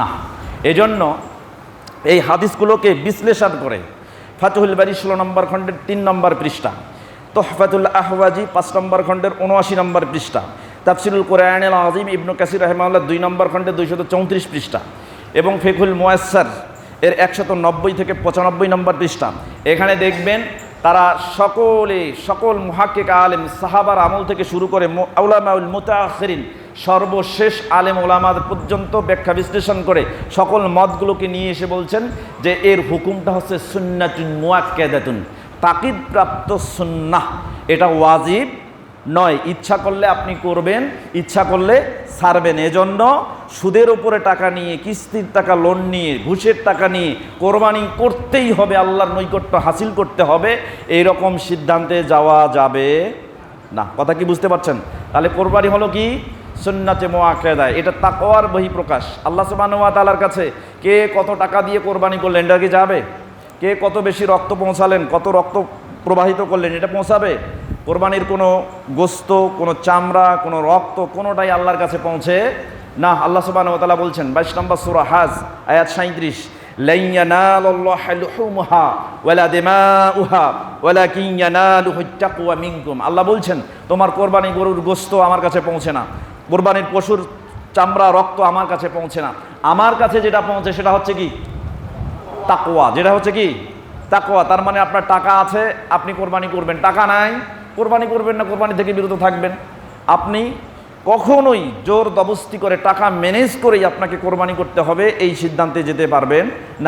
না। এজন্য এই হাদিসগুলোকে বিশ্লেষণ করে ফাতুহুল বাড়ি ষোলো নম্বর খণ্ডের তিন নম্বর পৃষ্ঠা, তোহফাতুল আহওয়াজি পাঁচ নম্বর খণ্ডের উনআশি নম্বর পৃষ্ঠা, তাফসিরুল কোরআন আল আজিম ইবনু কাসির রহমাল্লাহ দুই নম্বর খণ্ডের দুইশত চৌত্রিশ পৃষ্ঠা এবং ফেকুল মোয়াসার এর একশত নব্বই থেকে পঁচানব্বই নম্বর পৃষ্ঠা। এখানে দেখবেন তারা সকলে, সকল মুহাক্কিক আলেম, সাহাবার আমল থেকে শুরু করে আউলামাউল মুতাখিরিন সর্বশেষ আলেম ওলামাদ পর্যন্ত ব্যাখ্যা বিশ্লেষণ করে সকল মতগুলোকে নিয়ে এসে বলছেন যে এর হুকুমটা হচ্ছে সুন্নাতুন মুয়াক্কেদাতুন তাকিদ প্রাপ্ত সুন্নাহ। এটা ওয়াজিব নয়। ইচ্ছা করলে আপনি করবেন, ইচ্ছা করলে ছাড়বেন এজন্য সুদের উপরে টাকা নিয়ে, কিস্তির টাকা, লোন নিয়ে, ঘুষের টাকা নিয়ে কোরবানি করতেই হবে, আল্লাহর নৈকট্য হাসিল করতে হবে। এই রকম সিদ্ধান্তে যাওয়া যাবে না। কথা কি বুঝতে পারছেন? তাহলে কোরবানি হলো কি? সুন্নাতে মোয়াকেদায় এটা তাকওয়ার বহিঃপ্রকাশ। আল্লাহ সুবাহ তালার কাছে কে কত টাকা দিয়ে কোরবানি করলেন, এটা কি যাবে? কে কত বেশি রক্ত পৌঁছালেন, কত রক্ত প্রবাহিত করলেন, এটা পৌঁছাবে? কোরবানির কোনো গোস্ত, কোনো চামড়া, কোনো রক্ত, কোনোটাই আল্লাহর কাছে পৌঁছে না। আল্লাহ সুবাহ তালা বলছেন, বাইশ নম্বর সুরা হাজ, আয়াত সাঁত্রিশ আল্লাহ বলছেন, তোমার কোরবানি গরুর গোস্ত আমার কাছে পৌঁছে না। কোরবানির পশুর চামড়া, রক্ত আমার কাছে পৌঁছে না। আমার কাছে যেটা পৌঁছে সেটা হচ্ছে কি? তাকোয়া যেটা হচ্ছে কি? তাকোয়া তার মানে আপনার টাকা আছে, আপনি কোরবানি করবেন। টাকা নাই, কোরবানি করবেন না, কোরবানি থেকে বিরত থাকবেন। আপনি কখনোই জোর দবস্তি করে টাকা ম্যানেজ করেই আপনাকে কোরবানি করতে হবে, এই সিদ্ধান্তে যেতে পারবেন না।